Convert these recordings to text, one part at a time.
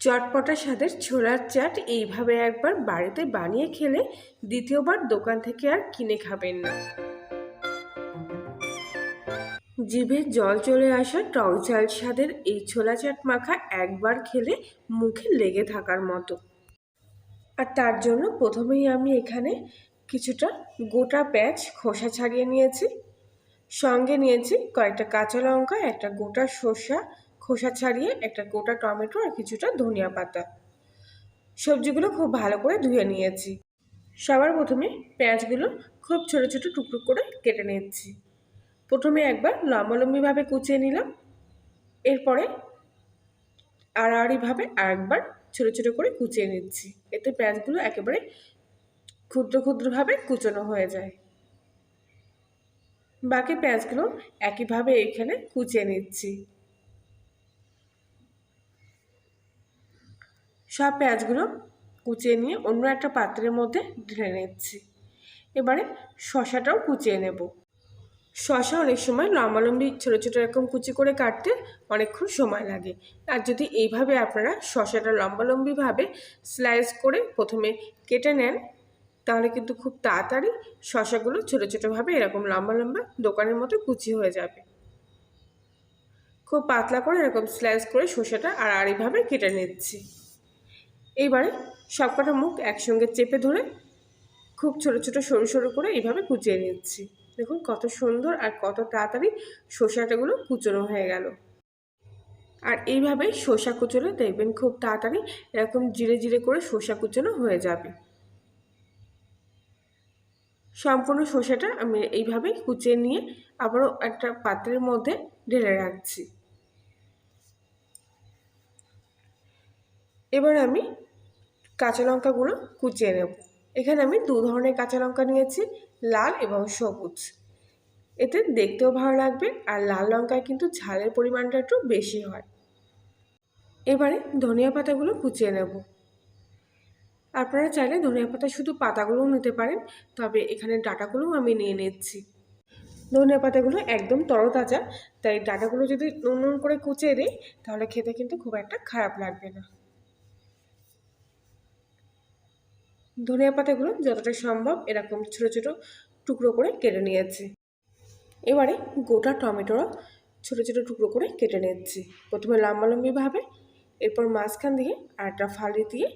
চটপটা স্বাদের ছোলার চাট এইভাবে একবার বাড়িতে বানিয়ে খেলে দ্বিতীয়বার দোকান থেকে আর কিনে খাবেন না। জিভে জল চলে আসা টক ঝাল স্বাদের এই ছোলা চাট মাখা একবার খেলে মুখে লেগে থাকার মতো। আর তার জন্য প্রথমেই আমি এখানে কিছুটা গোটা প্যাঁচ খোসা ছাড়িয়ে নিয়েছি। সঙ্গে নিয়েছি কয়েকটা কাঁচা লঙ্কা, একটা গোটা শসা খোসা ছাড়িয়ে একটা গোটা টমেটো আর কিছুটা ধনিয়া পাতা। সবজিগুলো খুব ভালো করে ধুয়ে নিয়েছি। সবার প্রথমে পেঁয়াজগুলো খুব ছোটো ছোটো টুকরো করে কেটে নিচ্ছি। প্রথমে একবার লম্বালম্বিভাবে কুচিয়ে নিলাম। এরপরে আড়াআড়িভাবে আরেকবার ছোটো ছোটো করে কুচিয়ে নিচ্ছি। এতে পেঁয়াজগুলো একেবারে ক্ষুদ্র ক্ষুদ্রভাবে কুচনো হয়ে যায়। বাকি পেঁয়াজগুলো একইভাবে এখানে কুচিয়ে নিচ্ছি। সব পেঁয়াজগুলো কুচিয়ে নিয়ে অন্য একটা পাত্রের মধ্যে ঢেলে নিচ্ছি। এবারে শশাটাও কুচিয়ে নেব। শশা অনেক সময় লম্বালম্বি ছোটো ছোটো এরকম কুচি করে কাটতে অনেকক্ষণ সময় লাগে। আর যদি এইভাবে আপনারা শশাটা লম্বালম্বিভাবে স্লাইস করে প্রথমে কেটে নেন, তাহলে কিন্তু খুব তাড়াতাড়ি শশাগুলো ছোটো ছোটোভাবে এরকম লম্বা লম্বা দোকানের মতো কুচি হয়ে যাবে। খুব পাতলা করে এরকম স্লাইস করে শসাটা আর আড়িভাবে কেটে নিচ্ছি। এইবারে সবকটা মুখ একসঙ্গে চেপে ধরে খুব ছোট ছোট সরু সরু করে এইভাবে কুচিয়ে নিচ্ছি। দেখুন কত সুন্দর আর কত তাড়াতাড়ি শসাটাগুলো কুচনো হয়ে গেল। আর এইভাবে শসা কুচোলে দেখবেন খুব তাড়াতাড়ি এরকম জিরে জিরে করে শসা কুচনো হয়ে যাবে। সম্পূর্ণ শসাটা আমি এইভাবে কুচিয়ে নিয়ে আবারও একটা পাত্রের মধ্যে ঢেলে রাখছি। এবার আমি কাঁচা লঙ্কাগুলো কুচিয়ে নেব। এখানে আমি দু ধরনের কাঁচা লঙ্কা নিয়েছি, লাল এবং সবুজ। এতে দেখতেও ভালো লাগবে আর লাল লঙ্কায় কিন্তু ঝালের পরিমাণটা একটু বেশি হয়। এবারে ধনিয়া পাতাগুলো কুচিয়ে নেব। আপনারা চাইলে ধনিয়া পাতা শুধু পাতাগুলোও নিতে পারেন, তবে এখানে ডাটাগুলোও আমি নিয়ে নিচ্ছি। ধনিয়া পাতাগুলো একদম তরতাজা, তাই ডাটাগুলো যদি নুন নুন করে কুচিয়ে দিই, তাহলে খেতে কিন্তু খুব একটা খারাপ লাগবে না। ধনিয়া পাতাগুলো যতটা সম্ভব এরকম ছোটো ছোটো টুকরো করে কেটে নিয়েছি। এবারে গোটা টমেটোরা ছোটো ছোটো টুকরো করে কেটে নিচ্ছি। প্রথমে লম্বালম্বিভাবে এরপর মাঝখান দিয়ে আরটা ফালি দিয়ে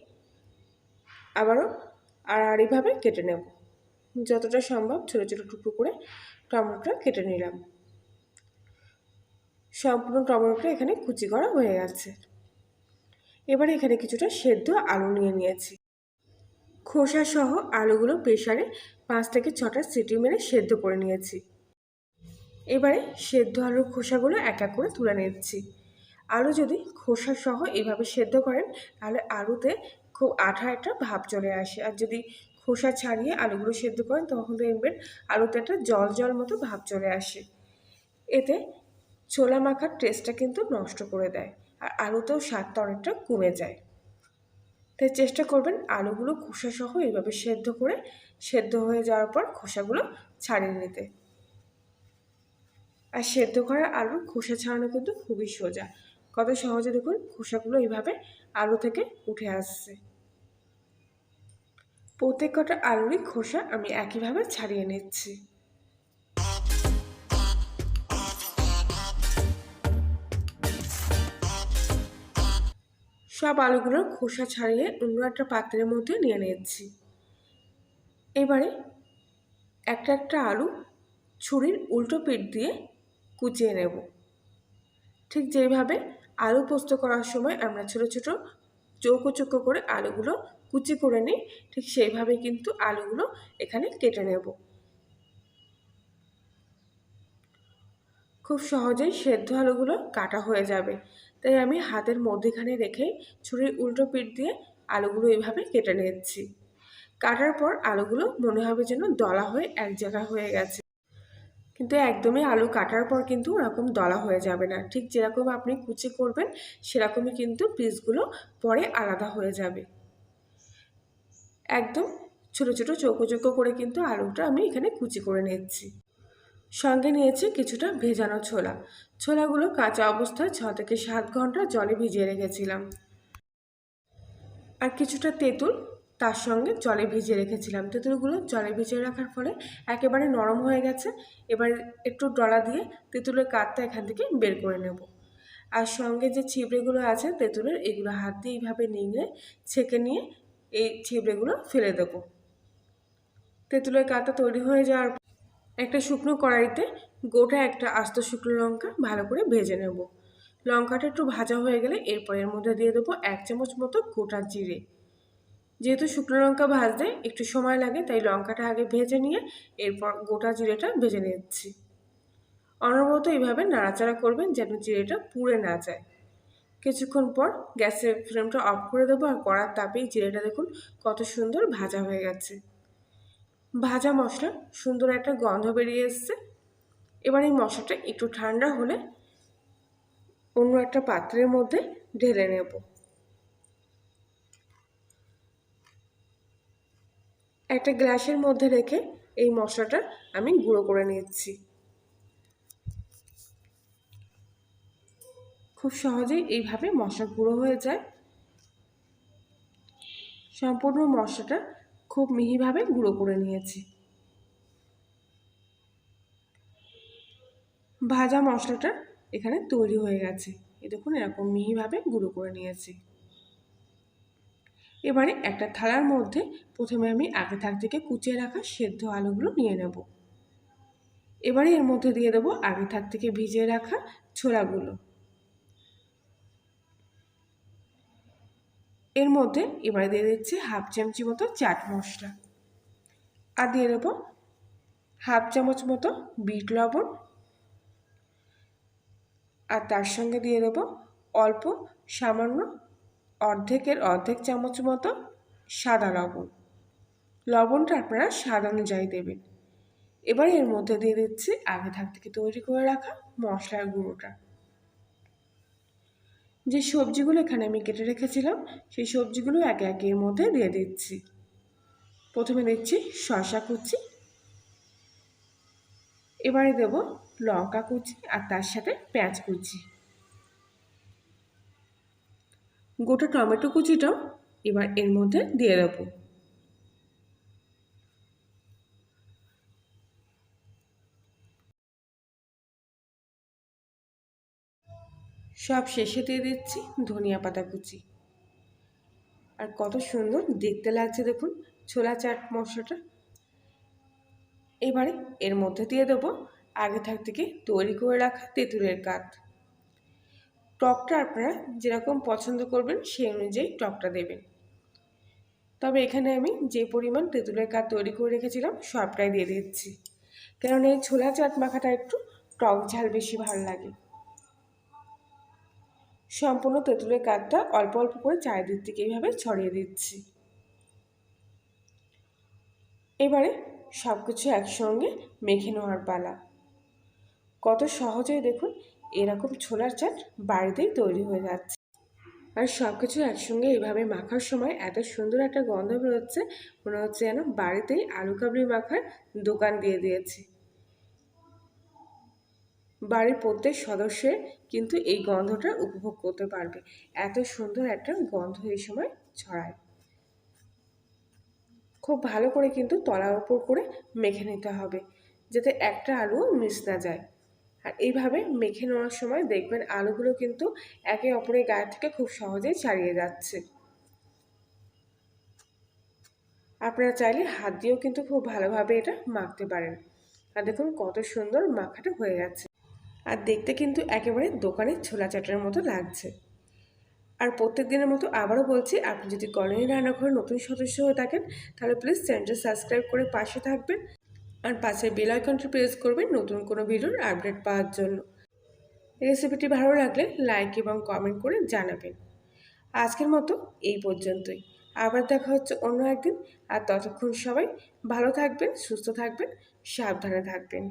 আবারও আড়াআড়িভাবে কেটে নেব। যতটা সম্ভব ছোটো ছোটো টুকরো করে টমেটোটা কেটে নিলাম। সম্পূর্ণ টমেটোটা এখানে কুচি করা হয়ে গেছে। এবারে এখানে কিছুটা সেদ্ধ আলু নিয়ে নিয়েছি। খোসা সহ আলুগুলো প্রেশারে পাঁচ থেকে ছটা সিটি মেরে সেদ্ধ করে নিয়েছি। এবারে সেদ্ধ আলুর খোসাগুলো এক এক করে তুলে নিচ্ছি। আলু যদি খোসা সহ এইভাবে সেদ্ধ করেন, তাহলে আলুতে খুব আঠা একটা ভাব চলে আসে। আর যদি খোসা ছাড়িয়ে আলুগুলো সেদ্ধ করেন, তখন দেখবেন আলুতে একটা জল জল মতো ভাব চলে আসে। এতে ছোলা মাখার টেস্টটা কিন্তু নষ্ট করে দেয়, আর আলুতেও স্বাদটা অনেকটা কমে যায়। তাই চেষ্টা করবেন আলুগুলো খোসা সহ এইভাবে সেদ্ধ করে, সেদ্ধ হয়ে যাওয়ার পর খোসাগুলো ছাড়িয়ে নিতে। আর সেদ্ধ করা আলুর খোসা ছাড়ানো কিন্তু খুবই সোজা। কত সহজে দেখুন খোসাগুলো এইভাবে আলু থেকে উঠে আসছে। প্রত্যেক কটা আলুরই খোসা আমি একইভাবে ছাড়িয়ে নিচ্ছি। সব আলুগুলো খোসা ছাড়িয়ে অন্য একটা পাত্রের মধ্যে নিয়ে নিচ্ছি এবারে একটা একটা আলু ছুরির উল্টো পিঠ দিয়ে কুচিয়ে নেব। ঠিক যেভাবে আলু পোস্ত করার সময় আমরা ছোটো ছোটো চৌকো চৌকো করে আলুগুলো কুচি করে নিই, ঠিক সেইভাবে কিন্তু আলুগুলো এখানে কেটে নেব। খুব সহজেই সেদ্ধ আলুগুলো কাটা হয়ে যাবে। তাই আমি হাতের মধ্যেখানে রেখে ছুরির উল্টো পিঠ দিয়ে আলুগুলো এইভাবে কেটে নিচ্ছি। কাটার পর আলুগুলো মনে হবে যেন দলা হয়ে এক জায়গা হয়ে গেছে। কিন্তু একদমই আলু কাটার পর কিন্তু ওরকম দলা হয়ে যাবে না। ঠিক যেরকম আপনি কুচি করবেন, সেরকমই কিন্তু পিসগুলো পরে আলাদা হয়ে যাবে। একদম ছোটো ছোটো চৌকো চৌকো করে কিন্তু আলুটা আমি এখানে কুচি করে নিচ্ছি। সঙ্গে নিয়েছি কিছুটা ভেজানো ছোলা। ছোলাগুলো কাঁচা অবস্থায় ছ থেকে সাত ঘণ্টা জলে ভিজিয়ে রেখেছিলাম। আর কিছুটা তেঁতুল তার সঙ্গে জলে ভিজিয়ে রেখেছিলাম। তেঁতুলগুলো জলে ভিজিয়ে রাখার ফলে একেবারে নরম হয়ে গেছে। এবার একটু ডলা দিয়ে তেঁতুলের কাঠটা এখান থেকে বের করে নেব। আর সঙ্গে যে ছিবড়েগুলো আছে তেঁতুলের, এগুলো হাত দিয়ে এইভাবে নিয়ে ছেঁকে নিয়ে এই ছিবড়েগুলো ফেলে দেবো। তেঁতুলের কাঠটা তৈরি হয়ে যাওয়ার একটা শুকনো কড়াইতে গোটা একটা আস্ত শুকনো লঙ্কা ভালো করে ভেজে নেব। লঙ্কাটা একটু ভাজা হয়ে গেলে এরপর এর মধ্যে দিয়ে দেবো এক চামচ মতো গোটা জিরে। যেহেতু শুকনো লঙ্কা ভাজতে একটু সময় লাগে, তাই লঙ্কাটা আগে ভেজে নিয়ে এরপর গোটা জিরেটা ভেজে নিচ্ছি। অনবরত এইভাবে নাড়াচাড়া করবেন যেন জিরেটা পুড়ে না যায়। কিছুক্ষণ পর গ্যাসের ফ্লেমটা অফ করে দেবো আর কড়ার তাপেই জিরেটা দেখুন কত সুন্দর ভাজা হয়ে গেছে। ভাজা মশলা, সুন্দর একটা গন্ধ বেরিয়ে এসছে। এবার এই মশলাটা একটু ঠান্ডা হলে অন্য একটা পাত্রের মধ্যে ঢেলে নেব। একটা গ্লাসের মধ্যে রেখে এই মশলাটা আমি গুঁড়ো করে নিচ্ছি। খুব সহজেই এইভাবে মশলা গুঁড়ো হয়ে যায়। সম্পূর্ণ মশলাটা খুব মিহিভাবে গুঁড়ো করে নিয়েছি। ভাজা মশলাটা এখানে তৈরি হয়ে গেছে। এ দেখুন, এরকম মিহিভাবে গুঁড়ো করে নিয়েছি। এবারে একটা থালার মধ্যে প্রথমে আমি আগে থাক থেকে কুচিয়ে রাখা সেদ্ধ আলুগুলো নিয়ে নেব। এবারে এর মধ্যে দিয়ে দেবো আগে থাক থেকে ভিজিয়ে রাখা ছোলাগুলো। এর মধ্যে এবারে দিয়ে দিচ্ছি হাফ চামচি মতো চাট মশলা। আর দিয়ে দেবো হাফ চামচ মতো বিট লবণ। আর তার সঙ্গে দিয়ে দেবো অল্প সামান্য অর্ধেকের অর্ধেক চামচ মতো সাদা লবণ। লবণটা আপনারা স্বাদ অনুযায়ী দেবেন। এবার এর মধ্যে দিয়ে দিচ্ছি আগে থাক থেকে তৈরি করে রাখা মশলার গুঁড়োটা। যে সবজিগুলো এখানে আমি কেটে রেখেছিলাম, সেই সবজিগুলো একে একে এর মধ্যে দিয়ে দিচ্ছি। প্রথমে দিচ্ছি শশা কুচি, এবারে দেব লঙ্কা কুচি আর তার সাথে পেঁয়াজ কুচি। গোটা টমেটো কুচিটাও এবার এর মধ্যে দিয়ে দেবো। সব শেষে দিয়ে দিচ্ছি ধনিয়া পাতা কুচি। আর কত সুন্দর দেখতে লাগছে দেখুন ছোলা চাট মশলাটা। এবারে এর মধ্যে দিয়ে দেবো আগে থাক থেকে তৈরি করে রাখা তেঁতুলের কাঠ টকটা আপনারা যেরকম পছন্দ করবেন সেই অনুযায়ী টকটা দেবেন। তবে এখানে আমি যে পরিমাণ তেঁতুলের কাঠ তৈরি করে রেখেছিলাম সবটাই দিয়ে দিচ্ছি। কারণ এই ছোলা চাট মাখাটা একটু টক ঝাল বেশি ভালো লাগে। সম্পূর্ণ তেঁতুলের কাঠটা অল্প অল্প করে চারিদিক থেকে এইভাবে ছড়িয়ে দিচ্ছি। এবারে সব কিছু একসঙ্গে মেখে নেওয়ার পালা। কত সহজেই দেখুন এরকম ছোলার চাট বাড়িতেই তৈরি হয়ে যাচ্ছে। আর সব কিছু একসঙ্গে এইভাবে মাখার সময় এত সুন্দর একটা গন্ধ বেরোচ্ছে, মনে হচ্ছে যেন বাড়িতেই আলু কাবলি মাখার দোকান দিয়ে দিয়েছি। বাড়ির প্রত্যেক সদস্যের কিন্তু এই গন্ধটা উপভোগ করতে পারবে। এত সুন্দর একটা গন্ধ এই সময় ছড়ায়। খুব ভালো করে কিন্তু তলার উপর করে মেখে নিতে হবে, যাতে একটা আলুও মিস না যায়। আর এইভাবে মেখে নেওয়ার সময় দেখবেন আলুগুলো কিন্তু একে অপরের গায়ে থেকে খুব সহজেই ছাড়িয়ে যাচ্ছে। আপনারা চাইলে হাত দিয়েও কিন্তু খুব ভালোভাবে এটা মাখতে পারেন। আর দেখুন কত সুন্দর মাখাটা হয়ে গেছে। আর দেখতে কিন্তু একেবারে দোকানের ছোলা চাটের মতো লাগছে। আর প্রত্যেক দিনের মতো আবারও বলছি, আপনি যদি কলোনি রান্নাঘরের নতুন সদস্য হয়ে থাকেন, তাহলে প্লিজ চ্যানেলটা সাবস্ক্রাইব করে পাশে থাকবেন। আর পাশে বেল আইকনটি প্রেস করবেন নতুন কোনো ভিডিওর আপডেট পাওয়ার জন্য। রেসিপিটি ভালো লাগলে লাইক এবং কমেন্ট করে জানাবেন। আজকের মতো এই পর্যন্তই। আবার দেখা হচ্ছে অন্য একদিন। আর ততক্ষণ সবাই ভালো থাকবেন, সুস্থ থাকবেন, সাবধানে থাকবেন।